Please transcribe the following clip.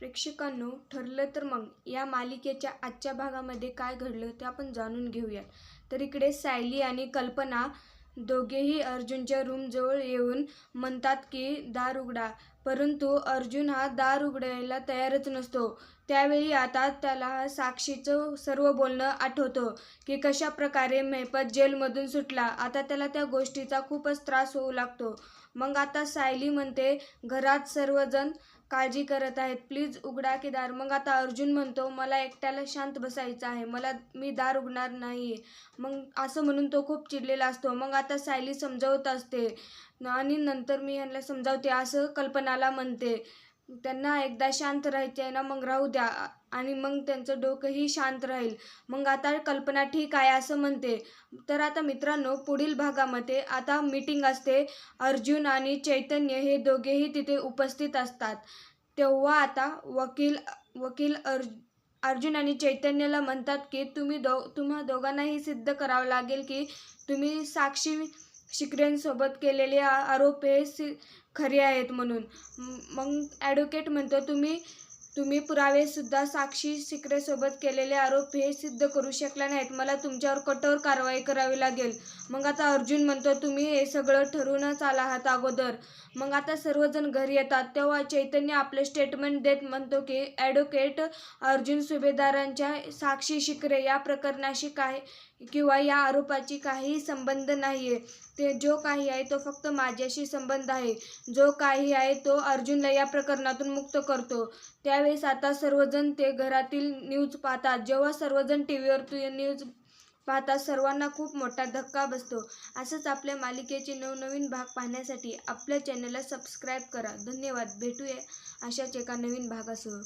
प्रेक्षकांनो ठरलं तर मग. या मालिकेच्या आजच्या भागामध्ये काय घडलं ते आपण जाणून घेऊयात. तर इकडे सायली आणि कल्पना दोघेही अर्जुनच्या रूमजवळ येऊन म्हणतात की दार उघडा. परंतु अर्जुन हा दार उघडायला तयारच नसतो. त्यावेळी आता त्याला साक्षीचं सर्व बोलणं आठवतं की कशा प्रकारे मेहपत जेलमधून सुटला. आता त्याला त्या गोष्टीचा खूपच त्रास होऊ लागतो. मग आता सायली म्हणते घरात सर्वजण काळजी करत आहेत. प्लीज उघडा की दार मग आता अर्जुन म्हणतो मला एकट्याला शांत बसायचं आहे. मला मी दार उघडणार नाही मग असं म्हणून तो खूप चिडलेला असतो. मग आता सायली समजावत असते. आणि नंतर मी ह्यांना समजावते. असं कल्पनाला म्हणते. त्यांना एकदा शांत राहायचे आहे ना मग राहू द्या. आणि मग त्यांचं डोकंही शांत राहील. मग आता कल्पना ठीक आहे असं म्हणते. तर आता मित्रांनो पुढील भागामध्ये आता मीटिंग असते. अर्जुन आणि चैतन्य हे दोघेही तिथे उपस्थित असतात. तेव्हा आता वकील वकील अर्ज अर्जुन आणि चैतन्याला म्हणतात की तुम्ही दो तुम्हा दोघांनाही सिद्ध करावं लागेल की तुम्ही साक्षी शिकरेंसोबत केलेले आ- आरोप हे सि खरे आहेत म्हणून. मग ॲडव्होकेट म्हणतो तुम्ही तुम्ही पुरावेसुद्धा साक्षी शिकरेसोबत केलेले आरोप हे सिद्ध करू शकला नाहीत. मला तुमच्यावर कठोर कारवाई करावी लागेल. मग आता अर्जुन म्हणतो तुम्ही हे सगळं ठरवूनच आला आहात अगोदर. मग आता सर्वजण घरी येतात तेव्हा चैतन्य आपलं स्टेटमेंट देत म्हणतो की ॲडव्होकेट अर्जुन सुभेदारांच्या साक्षी शिकरे या प्रकरणाशी काय किंवा या आरोपाची काहीही संबंध नाही आहे ते जो काही आहे तो फक्त माझ्याशी संबंध आहे. जो काही आहे तो अर्जुनला या प्रकरणातून मुक्त करतो. त्यावेळेस आता सर्वजण ते घरातील न्यूज पाहतात. जेव्हा सर्वजण टी व्हीवर तू न्यूज पाहतात सर्वांना खूप मोठा धक्का बसतो. असंच आपल्या मालिकेचे नवनवीन भाग पाहण्यासाठी आपल्या चॅनलला सबस्क्राईब करा. धन्यवाद. भेटूया अशाच एका नवीन भागासह.